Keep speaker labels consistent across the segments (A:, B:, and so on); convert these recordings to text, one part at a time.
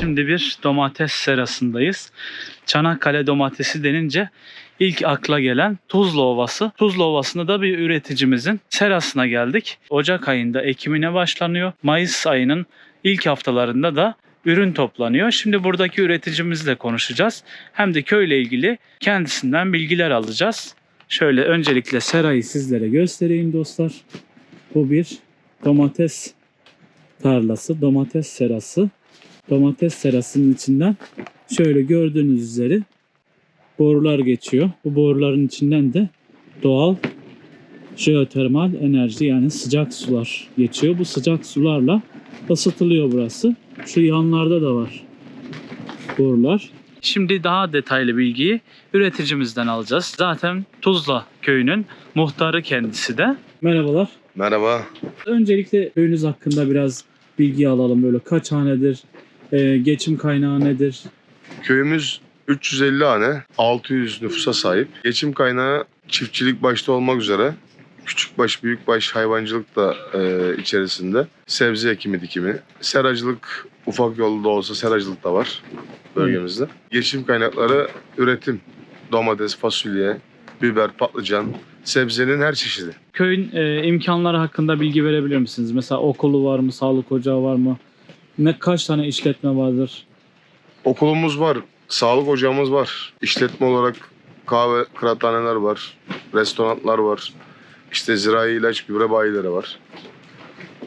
A: Şimdi bir domates serasındayız. Çanakkale domatesi denince ilk akla gelen Tuzla Ovası. Tuzla Ovası'nda da bir üreticimizin serasına geldik. Ocak ayında ekimine başlanıyor. Mayıs ayının ilk haftalarında da ürün toplanıyor. Şimdi buradaki üreticimizle konuşacağız. Hem de köyle ilgili kendisinden bilgiler alacağız. Şöyle öncelikle serayı sizlere göstereyim dostlar. Bu bir domates tarlası, domates serası. Domates serasının içinden şöyle gördüğünüz üzere borular geçiyor. Bu boruların içinden de doğal jeotermal enerji yani sıcak sular geçiyor. Bu sıcak sularla ısıtılıyor burası. Şu yanlarda da var borular. Şimdi daha detaylı bilgiyi üreticimizden alacağız. Zaten Tuzla köyünün muhtarı kendisi de. Merhabalar.
B: Merhaba.
A: Öncelikle köyünüz hakkında biraz bilgi alalım. Böyle kaç hanedir, e, geçim kaynağı nedir?
B: Köyümüz 350 hane, 600 nüfusa sahip. Geçim kaynağı çiftçilik başta olmak üzere küçükbaş, büyükbaş hayvancılık da e, içerisinde. Sebze ekimi, dikimi. Seracılık ufak yolda olsa seracılık da var bölgemizde. Geçim kaynakları üretim. Domates, fasulye, biber, patlıcan, sebzenin her çeşidi.
A: Köyün e, imkanları hakkında bilgi verebilir misiniz? Mesela okulu var mı, sağlık ocağı var mı? Ne kaç tane işletme vardır?
B: Okulumuz var, sağlık ocağımız var. İşletme olarak kahve kıraathaneler var, restoranlar var. İşte zirai ilaç gübre bayileri var.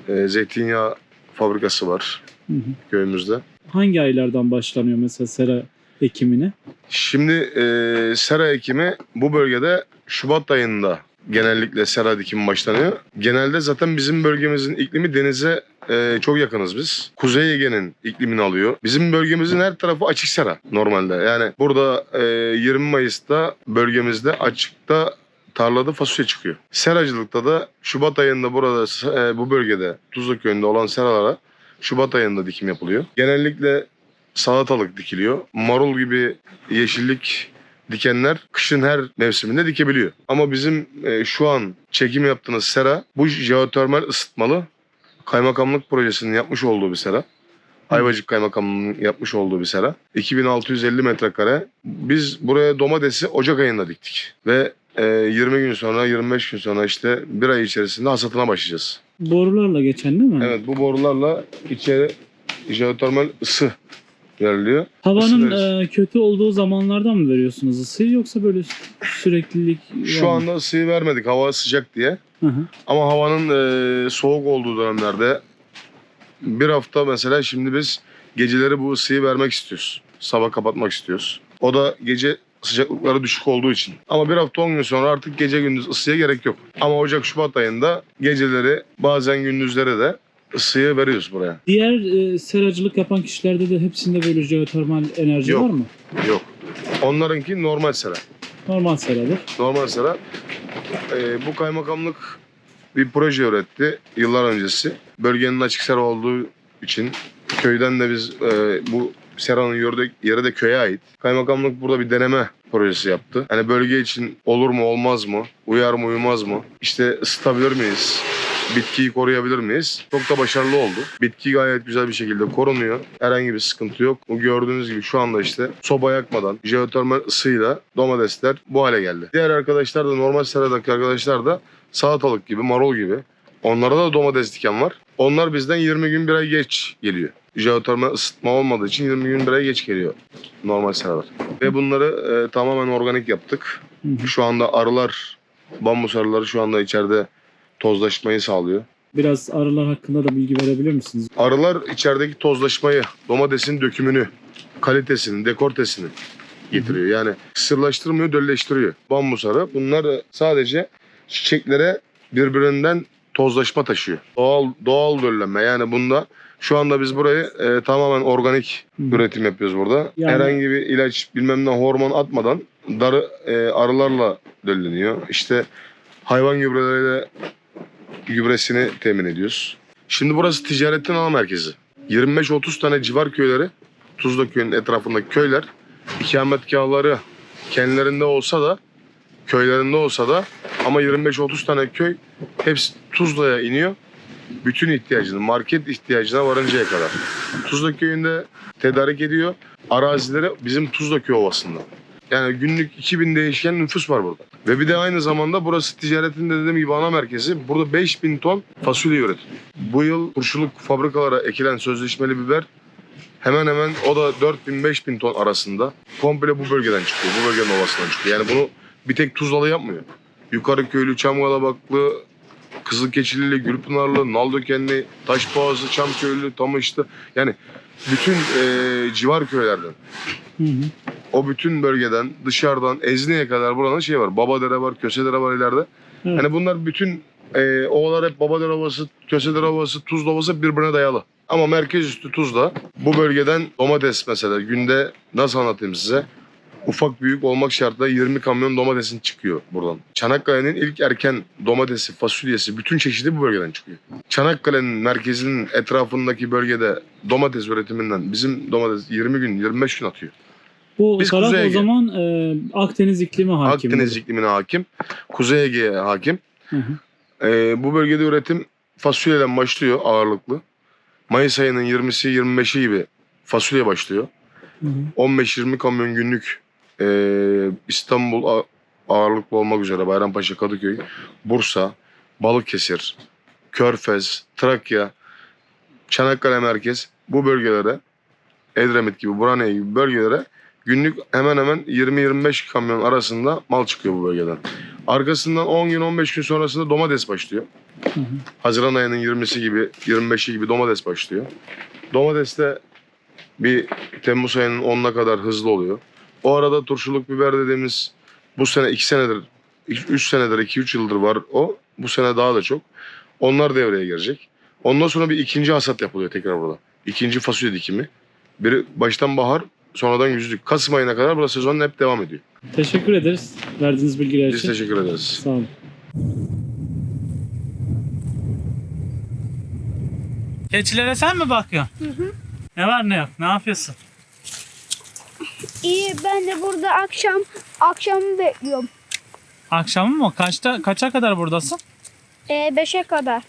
B: Ee, zeytinyağı fabrikası var
A: Hı hı.
B: köyümüzde.
A: Hangi aylardan başlanıyor mesela sera ekimine?
B: Şimdi e, sera ekimi bu bölgede Şubat ayında genellikle sera dikimi başlanıyor. Genelde zaten bizim bölgemizin iklimi denize e, çok yakınız biz. Kuzey Ege'nin iklimini alıyor. Bizim bölgemizin her tarafı açık sera normalde. Yani burada e, 20 Mayıs'ta bölgemizde açıkta tarlada fasulye çıkıyor. Seracılıkta da Şubat ayında burada e, bu bölgede Tuzla köyünde olan seralara Şubat ayında dikim yapılıyor. Genellikle salatalık dikiliyor. Marul gibi yeşillik dikenler kışın her mevsiminde dikebiliyor. Ama bizim e, şu an çekim yaptığımız sera bu jeotermal ısıtmalı kaymakamlık projesinin yapmış olduğu bir sera. Ayvacık Kaymakamlığı'nın yapmış olduğu bir sera. 2650 metrekare. Biz buraya domatesi Ocak ayında diktik. Ve e, 20 gün sonra, 25 gün sonra işte bir ay içerisinde hasatına başlayacağız.
A: Borularla geçen değil mi?
B: Evet bu borularla içeri jeotermal ısı veriliyor.
A: Havanın e, kötü olduğu zamanlardan mı veriyorsunuz ısıyı yoksa böyle sü- süreklilik var
B: Şu
A: mı?
B: anda ısıyı vermedik hava sıcak diye.
A: Hı hı.
B: Ama havanın e, soğuk olduğu dönemlerde bir hafta mesela şimdi biz geceleri bu ısıyı vermek istiyoruz. Sabah kapatmak istiyoruz. O da gece sıcaklıkları düşük olduğu için. Ama bir hafta 10 gün sonra artık gece gündüz ısıya gerek yok. Ama Ocak Şubat ayında geceleri bazen gündüzleri de ısıyı veriyoruz buraya.
A: Diğer e, seracılık yapan kişilerde de hepsinde böyle jeotermal enerji
B: Yok.
A: var mı?
B: Yok. Onlarınki normal sera.
A: Normal seradır.
B: Normal sera. Ee, bu kaymakamlık bir proje üretti yıllar öncesi. Bölgenin açık sera olduğu için köyden de biz e, bu seranın yeri yeri de köye ait. Kaymakamlık burada bir deneme projesi yaptı. Hani bölge için olur mu olmaz mı? Uyar mı uyumaz mı? İşte ısıtabilir miyiz? Bitkiyi koruyabilir miyiz? Çok da başarılı oldu. Bitki gayet güzel bir şekilde korunuyor. Herhangi bir sıkıntı yok. Bu gördüğünüz gibi şu anda işte soba yakmadan jeotermal ısıyla domatesler bu hale geldi. Diğer arkadaşlar da normal seradaki arkadaşlar da salatalık gibi, marul gibi. Onlara da domates diken var. Onlar bizden 20 gün bir ay geç geliyor. Jeotermal ısıtma olmadığı için 20 gün bir ay geç geliyor normal seralar. Ve bunları e, tamamen organik yaptık. Şu anda arılar, bambus arıları şu anda içeride tozlaşmayı sağlıyor.
A: Biraz arılar hakkında da bilgi verebilir misiniz?
B: Arılar içerideki tozlaşmayı, domatesin dökümünü, kalitesini, dekortesini getiriyor. Yani sırlaştırmıyor, dölleştiriyor. Bambus arı bunlar sadece çiçeklere birbirinden tozlaşma taşıyor. Doğal doğal döllenme yani bunda şu anda biz burayı e, tamamen organik
A: hı.
B: üretim yapıyoruz burada.
A: Yani-
B: Herhangi bir ilaç bilmem ne hormon atmadan darı e, arılarla dölleniyor. İşte hayvan gübreleriyle gübresini temin ediyoruz. Şimdi burası ticaretin ana merkezi. 25-30 tane civar köyleri, Tuzla köyünün etrafındaki köyler ikametgahları kendilerinde olsa da köylerinde olsa da ama 25-30 tane köy hepsi Tuzla'ya iniyor. bütün ihtiyacını, market ihtiyacına varıncaya kadar. Tuzla köyünde tedarik ediyor. Arazileri bizim Tuzla köy ovasında. Yani günlük 2000 değişken nüfus var burada. Ve bir de aynı zamanda burası ticaretin de dediğim gibi ana merkezi. Burada 5000 ton fasulye üretiliyor. Bu yıl turşuluk fabrikalara ekilen sözleşmeli biber hemen hemen o da 4000-5000 ton arasında komple bu bölgeden çıkıyor. Bu bölgenin ovasından çıkıyor. Yani bunu bir tek Tuzlalı yapmıyor. Yukarı köylü, Çamgalabaklı, Kızılkeçilili, Gülpınarlı, Naldökenli, Taşboğazı, Çamköylü, Tamışlı yani bütün eee, civar köylerden
A: Hı hı.
B: o bütün bölgeden dışarıdan Ezni'ye kadar buranın şey var. Babadere var, Kösedere var ileride.
A: Evet.
B: Hani bunlar bütün e, ovalar hep Babadere Ovası, Kösedere Ovası, Tuzla Ovası birbirine dayalı. Ama merkez üstü Tuzla. Bu bölgeden domates mesela günde nasıl anlatayım size? Ufak büyük olmak şartıyla 20 kamyon domatesin çıkıyor buradan. Çanakkale'nin ilk erken domatesi, fasulyesi bütün çeşidi bu bölgeden çıkıyor. Çanakkale'nin merkezinin etrafındaki bölgede domates üretiminden bizim domates 20 gün, 25 gün atıyor.
A: Bu
B: Biz
A: taraf
B: Kuzey
A: o zaman e, Akdeniz iklimi hakim.
B: Akdeniz iklimine hakim. Kuzey Ege'ye hakim.
A: Hı hı.
B: Ee, bu bölgede üretim fasulyeden başlıyor ağırlıklı. Mayıs ayının 20'si 25'i gibi fasulye başlıyor.
A: Hı hı.
B: 15-20 kamyon günlük ee, İstanbul ağırlıklı olmak üzere Bayrampaşa, Kadıköy, Bursa, Balıkesir, Körfez, Trakya, Çanakkale merkez bu bölgelere Edremit gibi, Burhaniye gibi bölgelere günlük hemen hemen 20-25 kamyon arasında mal çıkıyor bu bölgeden. Arkasından 10 gün 15 gün sonrasında domates başlıyor.
A: Hı hı.
B: Haziran ayının 20'si gibi 25'i gibi domates başlıyor. Domates de bir Temmuz ayının 10'una kadar hızlı oluyor. O arada turşuluk biber dediğimiz bu sene 2 senedir 3 senedir 2-3 yıldır var o. Bu sene daha da çok. Onlar devreye girecek. Ondan sonra bir ikinci hasat yapılıyor tekrar burada. İkinci fasulye dikimi. Biri baştan bahar sonradan yüzlük. Kasım ayına kadar burada sezon hep devam ediyor.
A: Teşekkür ederiz verdiğiniz bilgiler
B: Biz
A: için.
B: teşekkür ederiz.
A: Sağ olun. Keçilere sen mi bakıyorsun?
C: Hı hı.
A: Ne var ne yok? Ne yapıyorsun?
C: İyi ben de burada akşam akşamı bekliyorum.
A: Akşamı mı? Kaçta kaça kadar buradasın?
C: Ee, beşe kadar.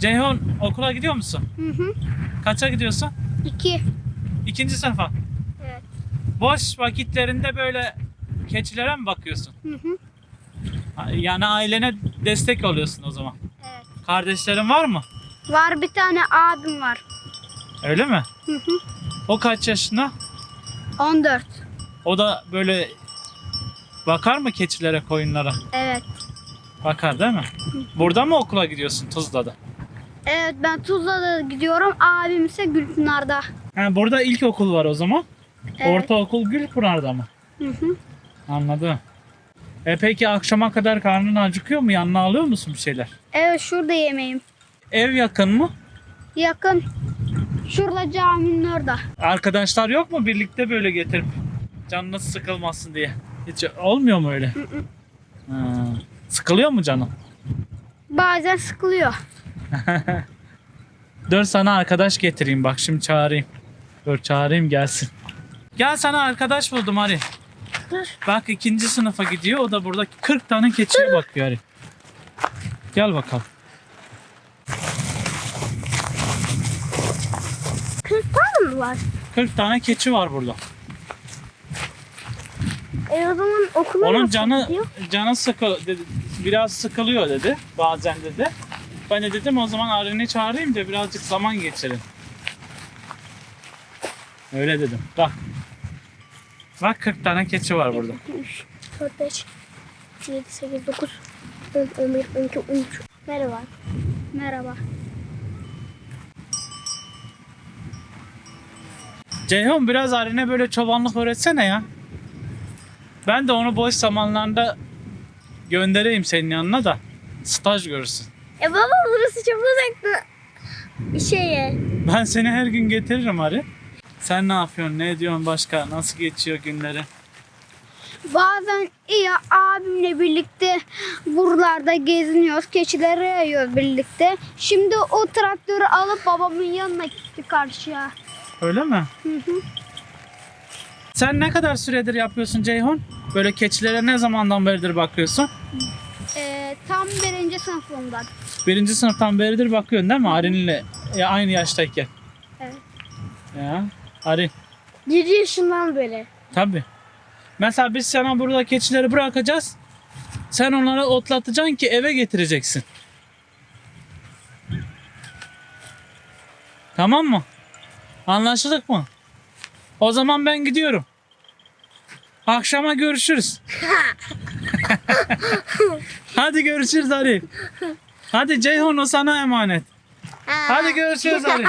A: Ceyhun okula gidiyor musun?
C: Hı hı.
A: Kaça gidiyorsun?
C: İki.
A: İkinci sınıfa.
C: Evet.
A: Boş vakitlerinde böyle keçilere mi bakıyorsun?
C: Hı hı.
A: Yani ailene destek oluyorsun o zaman.
C: Evet.
A: Kardeşlerin var mı?
C: Var bir tane abim var.
A: Öyle mi?
C: Hı hı.
A: O kaç yaşında?
C: 14.
A: O da böyle bakar mı keçilere, koyunlara?
C: Evet.
A: Bakar değil mi? Burada mı okula gidiyorsun Tuzla'da?
C: Evet ben Tuzla'da gidiyorum. Abim ise Gülpınar'da.
A: Ha, burada ilkokul var o zaman.
C: Evet.
A: Ortaokul Gülpınar'da mı?
C: Hı hı.
A: Anladım. E peki akşama kadar karnın acıkıyor mu? Yanına alıyor musun bir şeyler?
C: Evet şurada yemeğim.
A: Ev yakın mı?
C: Yakın. Şurada caminin orada.
A: Arkadaşlar yok mu birlikte böyle getirip canınız sıkılmasın diye? Hiç olmuyor mu öyle? Ha, Sıkılıyor mu canın?
C: Bazen sıkılıyor.
A: Dur sana arkadaş getireyim bak şimdi çağırayım. Dur çağırayım gelsin. Gel sana arkadaş buldum Ari.
C: Dur.
A: Bak ikinci sınıfa gidiyor o da burada 40 tane keçiye bakıyor Ari. Gel bakalım.
C: 40 tane mi var?
A: 40 tane keçi var burada.
C: E o zaman okula
A: Onun
C: nasıl
A: canı
C: gidiyor?
A: canı sıkı dedi, biraz sıkılıyor dedi bazen dedi. Ben de dedim o zaman Ari'ni çağırayım da birazcık zaman geçirin. Öyle dedim. Bak. Bak 40 tane keçi var burada.
C: 3, 4, 5, 7, 8, 9, 10, 11, 12, 13. Merhaba. Merhaba.
A: Ceyhun biraz Ari'ne böyle çobanlık öğretsene ya. Ben de onu boş zamanlarında göndereyim senin yanına da staj görsün.
C: E baba burası çok uzakta. Şeye.
A: Ben seni her gün getiririm Ari. Sen ne yapıyorsun? Ne ediyorsun başka? Nasıl geçiyor günleri?
C: Bazen iyi abimle birlikte buralarda geziniyoruz. Keçileri yayıyoruz birlikte. Şimdi o traktörü alıp babamın yanına gitti karşıya.
A: Öyle mi?
C: Hı hı.
A: Sen ne kadar süredir yapıyorsun Ceyhun? Böyle keçilere ne zamandan beridir bakıyorsun?
C: Ee, tam birinci sınıfımdan.
A: Birinci sınıftan beridir bakıyorsun değil mi Arin'le ya aynı yaştayken?
C: Evet.
A: Ya Arin
C: 7 yaşından beri.
A: tabi. Mesela biz sana burada keçileri bırakacağız. Sen onları otlatacaksın ki eve getireceksin. Tamam mı? Anlaşıldık mı? O zaman ben gidiyorum. Akşama görüşürüz. Hadi görüşürüz Ali. Hadi Ceyhun o sana emanet. Hadi görüşürüz Ali.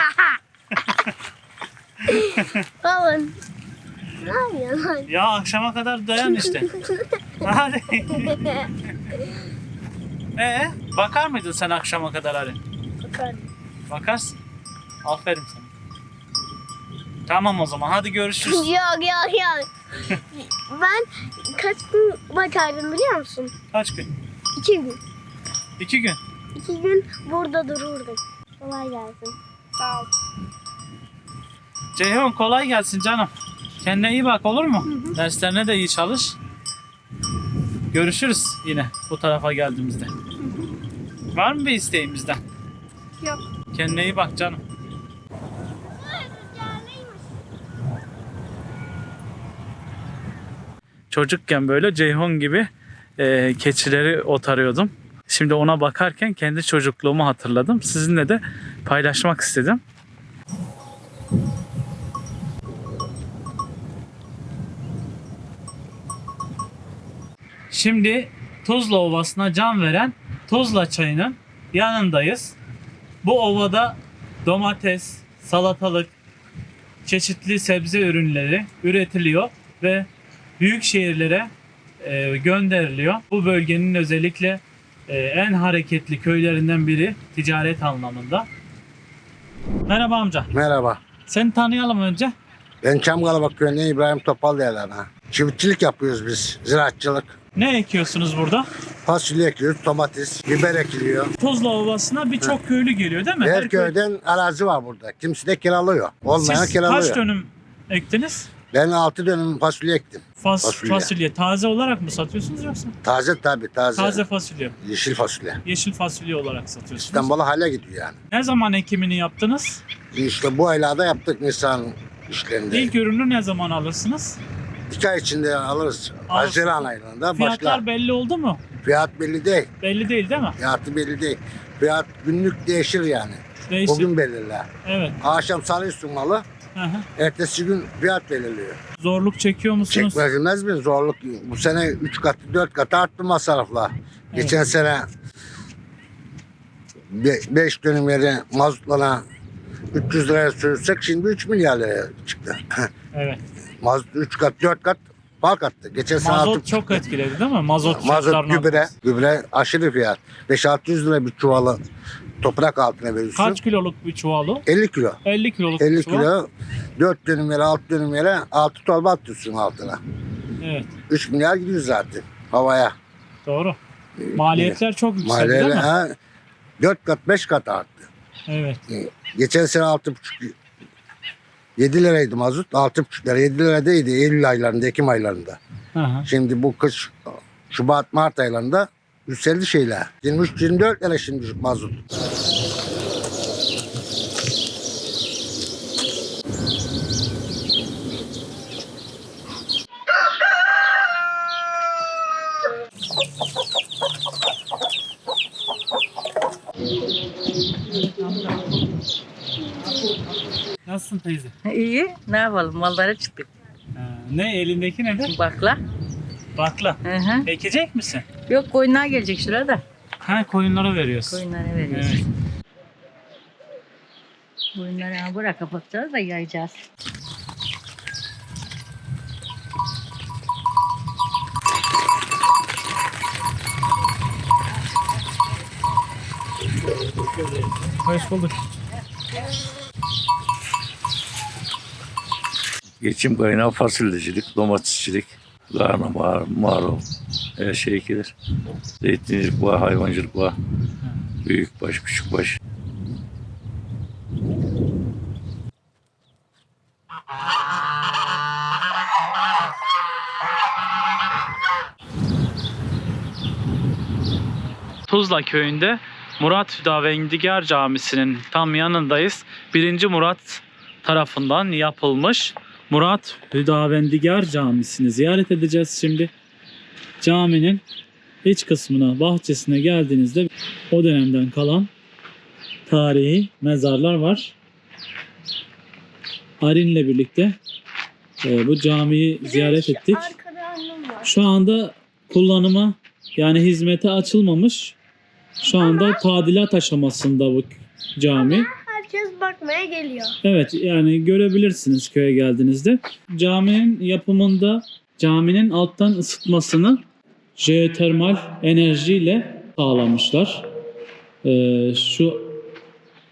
C: Baba. Ne yapıyorsun?
A: Ya akşama kadar dayan işte. Hadi. Ee, bakar mıydın sen akşama kadar Ali? Bakarsın. Aferin sana. Tamam o zaman hadi görüşürüz.
C: yok yok yok. ben kaç gün bakardım biliyor musun?
A: Kaç gün?
C: İki gün.
A: İki gün.
C: İki gün burada dururdum. Kolay gelsin. Sağ ol.
A: Ceyhun kolay gelsin canım. Kendine iyi bak olur mu? Derslerine de iyi çalış. Görüşürüz yine bu tarafa geldiğimizde. Var mı bir isteğin bizden?
C: Yok.
A: Kendine iyi bak canım. Çocukken böyle Ceyhun gibi e, keçileri otarıyordum. Şimdi ona bakarken kendi çocukluğumu hatırladım. Sizinle de paylaşmak istedim. Şimdi Tuzla Ovası'na can veren Tuzla Çayı'nın yanındayız. Bu ovada domates, salatalık, çeşitli sebze ürünleri üretiliyor ve büyük şehirlere e, gönderiliyor. Bu bölgenin özellikle e, en hareketli köylerinden biri ticaret anlamında. Merhaba amca.
D: Merhaba.
A: Seni tanıyalım önce.
D: Ben Çamgalabak köyünden İbrahim Topal derler ha. Çiftçilik yapıyoruz biz. Ziraatçılık.
A: Ne ekiyorsunuz burada?
D: Fasulye ekiyoruz, domates, biber ekiliyor.
A: Tuzla Ovası'na birçok köylü geliyor değil mi?
D: Her
A: köy-
D: köyden arazi var burada. Kimisi de kiralıyor. Olmayan
A: Siz
D: kiralıyor.
A: kaç dönüm ektiniz?
D: Ben 6 dönüm fasulye ektim.
A: Fas, fasulye.
D: Fasulye.
A: Taze olarak mı satıyorsunuz yoksa?
D: Taze tabi taze.
A: Taze fasulye.
D: Yeşil fasulye.
A: Yeşil fasulye olarak satıyorsunuz.
D: İstanbul'a hale gidiyor yani.
A: Ne zaman ekimini yaptınız?
D: İşte bu aylarda yaptık Nisan işlerinde.
A: İlk ürünü ne zaman alırsınız?
D: İki ay içinde alırız.
A: Al.
D: Haziran
A: Fiyatlar
D: başlar.
A: belli oldu mu?
D: Fiyat belli değil.
A: Belli değil değil mi?
D: Fiyatı belli değil. Fiyat günlük değişir yani.
A: Değişik.
D: Bugün belirler.
A: Evet.
D: Akşam salıyorsun malı.
A: Hı.
D: Ertesi gün fiyat belirliyor.
A: Zorluk çekiyor musunuz?
D: Çekmez mi zorluk? Bu sene 3 katı 4 katı arttı masraflar. Geçen sene 5 dönüm yere mazotlara 300 liraya sürsek şimdi 3 milyar liraya çıktı.
A: Evet.
D: Mazot 3 kat 4 kat fark attı. Geçen sene
A: Mazot
D: altı-
A: çok etkiledi değil mi? Mazot,
D: Mazot gübre, gübre aşırı fiyat. 5-600 lira bir çuvalı toprak altına veriyorsun.
A: Kaç kiloluk bir çuval o?
D: 50 kilo.
A: 50 kiloluk bir
D: 50
A: çuval.
D: kilo 4 dönüm yere 6 dönüm yere 6 torba atıyorsun altına.
A: Evet.
D: 3 milyar gidiyor zaten havaya.
A: Doğru. Maliyetler çok yükseldi değil
D: Maliyeler
A: mi?
D: ha, 4 kat 5 kat arttı.
A: Evet.
D: Geçen sene 6,5 7 liraydı mazot. 6,5 lira 7 liradaydı Eylül aylarında, Ekim aylarında.
A: Hı.
D: Şimdi bu kış Şubat, Mart aylarında yükseldi şeyler. 23-24 lira şimdi mazot.
A: Nasılsın teyze?
E: İyi. Ne yapalım? Mallara çıktık.
A: Ha, ne elindeki nedir?
E: Bakla.
A: Bakla.
E: Hı hı.
A: Ekecek misin?
E: Yok koyunlar gelecek şurada.
A: Ha koyunlara veriyorsun.
E: Koyunlara veriyoruz.
A: Evet.
E: Koyunları kapatacağız da yayacağız.
A: Hoş bulduk.
F: Geçim kaynağı fasulyecilik, domatesçilik, lahana, mar, marul, her şey ekilir. Zeytincilik var, hayvancılık var. Büyük baş, küçük baş.
A: Tuzla köyünde Murat Hüdavendigar Camisi'nin tam yanındayız. 1. Murat tarafından yapılmış Murat Hüdavendigar Camisi'ni ziyaret edeceğiz şimdi. Caminin iç kısmına, bahçesine geldiğinizde o dönemden kalan tarihi mezarlar var. Arin'le birlikte e, bu camiyi ziyaret ettik. Şu anda kullanıma yani hizmete açılmamış. Şu anda tadilat aşamasında bu cami.
C: Herkes bakmaya geliyor.
A: Evet yani görebilirsiniz köye geldiğinizde. Caminin yapımında caminin alttan ısıtmasını jeotermal enerjiyle sağlamışlar. Ee, şu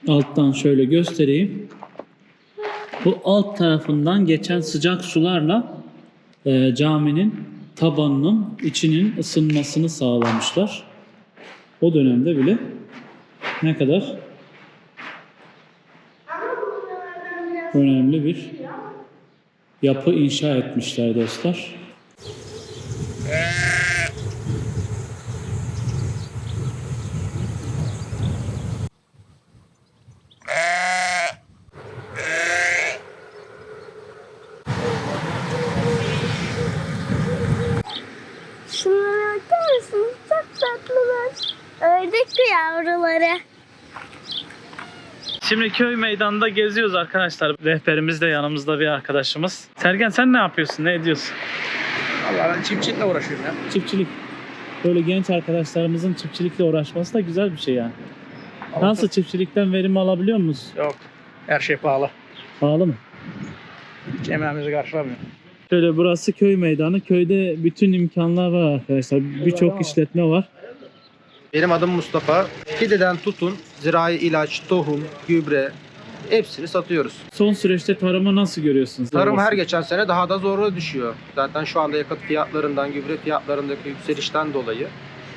A: alttan şöyle göstereyim. Bu alt tarafından geçen sıcak sularla e, caminin tabanının içinin ısınmasını sağlamışlar. O dönemde bile ne kadar önemli bir yapı inşa etmişler dostlar.
C: Şunlara bakar mısınız? Çok tatlılar. Ördek yavruları.
A: Şimdi köy meydanında geziyoruz arkadaşlar. Rehberimiz de yanımızda bir arkadaşımız. Sergen sen ne yapıyorsun? Ne ediyorsun?
G: Valla ben çiftçilikle uğraşıyorum ya.
A: Çiftçilik. Böyle genç arkadaşlarımızın çiftçilikle uğraşması da güzel bir şey yani. Nasıl çiftçilikten verim alabiliyor musunuz?
G: Yok. Her şey pahalı.
A: Pahalı mı?
G: Hiç emeğimizi karşılamıyor.
A: Şöyle burası köy meydanı. Köyde bütün imkanlar var arkadaşlar. Birçok işletme var.
H: Benim adım Mustafa. Fideden tutun, zirai ilaç, tohum, gübre hepsini satıyoruz.
A: Son süreçte tarımı nasıl görüyorsunuz?
H: Tarım her geçen sene daha da zora düşüyor. Zaten şu anda yakıt fiyatlarından, gübre fiyatlarındaki yükselişten dolayı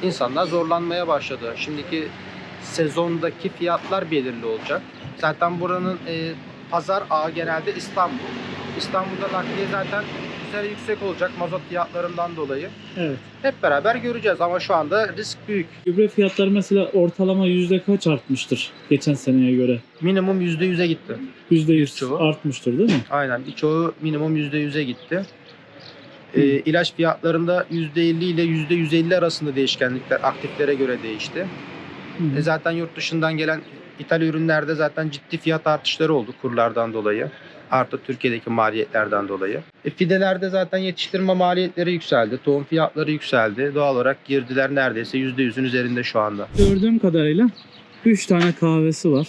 H: insanlar zorlanmaya başladı. Şimdiki sezondaki fiyatlar belirli olacak. Zaten buranın e, pazar ağı genelde İstanbul. İstanbul'da nakliye zaten güzel yüksek olacak mazot fiyatlarından dolayı.
A: Evet.
H: Hep beraber göreceğiz ama şu anda risk büyük.
A: Gübre fiyatları mesela ortalama yüzde kaç artmıştır geçen seneye göre?
H: Minimum %100'e gitti.
A: Yüzde yüz artmıştır değil mi?
H: Aynen birçoğu minimum %100'e gitti. Ee, ilaç fiyatlarında %50 ile %150 arasında değişkenlikler aktiflere göre değişti.
A: Hı hı.
H: E zaten yurt dışından gelen ithal ürünlerde zaten ciddi fiyat artışları oldu kurlardan dolayı. Artı Türkiye'deki maliyetlerden dolayı. E fidelerde zaten yetiştirme maliyetleri yükseldi. Tohum fiyatları yükseldi. Doğal olarak girdiler neredeyse %100'ün üzerinde şu anda.
A: Gördüğüm kadarıyla 3 tane kahvesi var.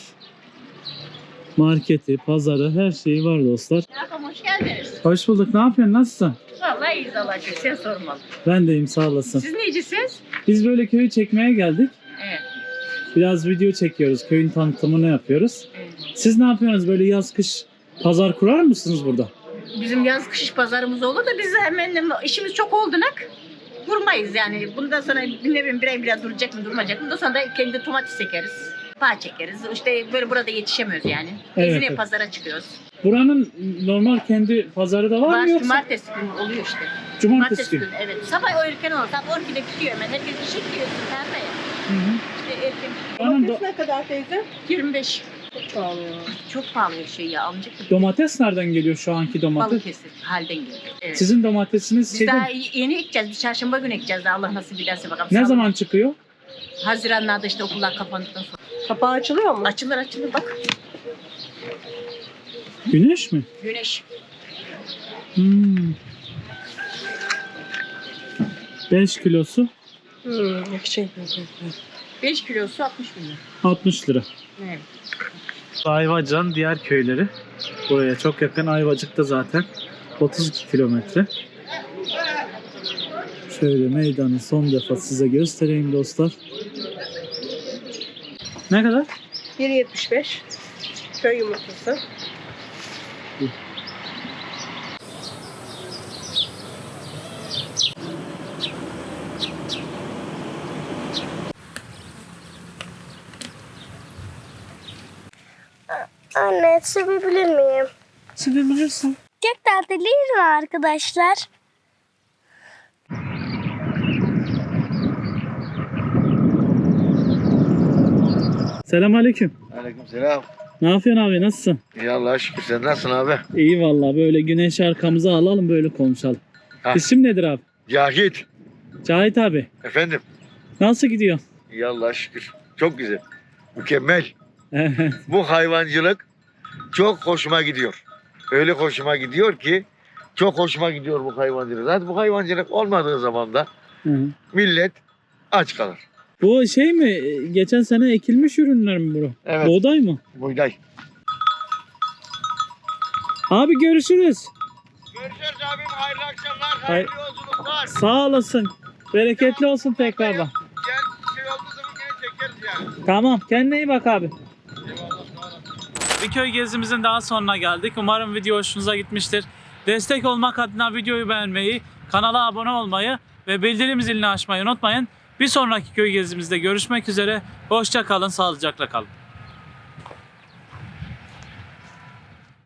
A: Marketi, pazarı, her şeyi var dostlar.
E: Merhaba, hoş geldiniz.
A: Hoş bulduk. Ne yapıyorsun? Nasılsın?
E: Vallahi iyiyiz Allah'a şükür. Sen sormalı.
A: Ben deyim sağ olasın.
E: Siz necisiniz?
A: Biz böyle köyü çekmeye geldik.
E: Evet.
A: Biraz video çekiyoruz. Köyün tanıtımını yapıyoruz.
E: evet.
A: Siz ne yapıyorsunuz? Böyle yaz kış pazar kurar mısınız burada?
E: Bizim yaz kış pazarımız olur da biz hemen işimiz çok oldunak. Durmayız yani. Bundan sonra ne bileyim bir ay bile duracak mı durmayacak mı? Bundan sonra da kendi domates ekeriz. Bağ çekeriz. İşte böyle burada yetişemiyoruz yani.
A: Evet,
E: Ezine
A: evet.
E: pazara çıkıyoruz.
A: Buranın normal kendi pazarı da var
E: Var,
A: mı yoksa?
E: cumartesi günü oluyor işte.
A: Cumartesi günü.
E: günü evet. Sabah erken olur. Saat 12'de bitiyor hemen. Herkes işe gidiyor. Tarlaya.
A: Hı hı.
E: İşte erken ne kadar teyze? 25. Çok pahalı. Çok pahalı bir şey ya. Bir
A: domates nereden geliyor şu anki domates?
E: Balıkesir halden geliyor. Evet.
A: Sizin domatesiniz
E: Biz
A: şeyde
E: daha yeni ekeceğiz. Biz çarşamba günü ekeceğiz. daha Allah nasip ederse bakalım.
A: ne
E: Sağ
A: zaman çıkıyor?
E: olun. Haziranlarda işte okullar kapandıktan sonra.
I: Kapağı açılıyor mu?
E: Açılır açılır bak.
A: Güneş mi?
E: Güneş.
A: Hmm. 5 kilosu
I: Hmm, şey.
E: 5 kilosu 60 milyon.
A: 60 lira.
E: Evet.
A: Ayvacık'ın diğer köyleri. Buraya çok yakın. Ayvacık'ta zaten 32 kilometre. Şöyle meydanı son defa size göstereyim dostlar. Ne kadar?
I: 1.75 köy yumurtası.
C: Anne sevebilir miyim?
I: Sevebilirsin.
C: Çok tatlı değil mi arkadaşlar?
A: Selamünaleyküm.
J: Aleyküm selam.
A: Ne yapıyorsun abi? Nasılsın?
J: İyi Allah'a şükür. Sen nasılsın abi?
A: İyi vallahi böyle güneş arkamıza alalım böyle konuşalım.
J: Ha.
A: İsim nedir abi?
J: Cahit.
A: Cahit abi.
J: Efendim.
A: Nasıl gidiyor?
J: İyi Allah'a şükür. Çok güzel. Mükemmel. Bu hayvancılık çok hoşuma gidiyor. Öyle hoşuma gidiyor ki çok hoşuma gidiyor bu hayvancılık. Zaten bu hayvancılık olmadığı zaman da
A: Hı
J: millet aç kalır.
A: Bu şey mi? Geçen sene ekilmiş ürünler mi bu?
J: Evet.
A: Buğday mı?
J: Buğday.
A: Abi görüşürüz.
J: Görüşürüz abim. Hayırlı akşamlar.
A: hayırlı
J: yolculuklar.
A: Sağ olasın. Bereketli olsun tekrardan.
J: Gel şey olduğu zaman gene çekeriz yani.
A: Tamam. Kendine iyi bak abi. Bir köy gezimizin daha sonuna geldik. Umarım video hoşunuza gitmiştir. Destek olmak adına videoyu beğenmeyi, kanala abone olmayı ve bildirim zilini açmayı unutmayın. Bir sonraki köy gezimizde görüşmek üzere. Hoşça kalın, sağlıcakla kalın.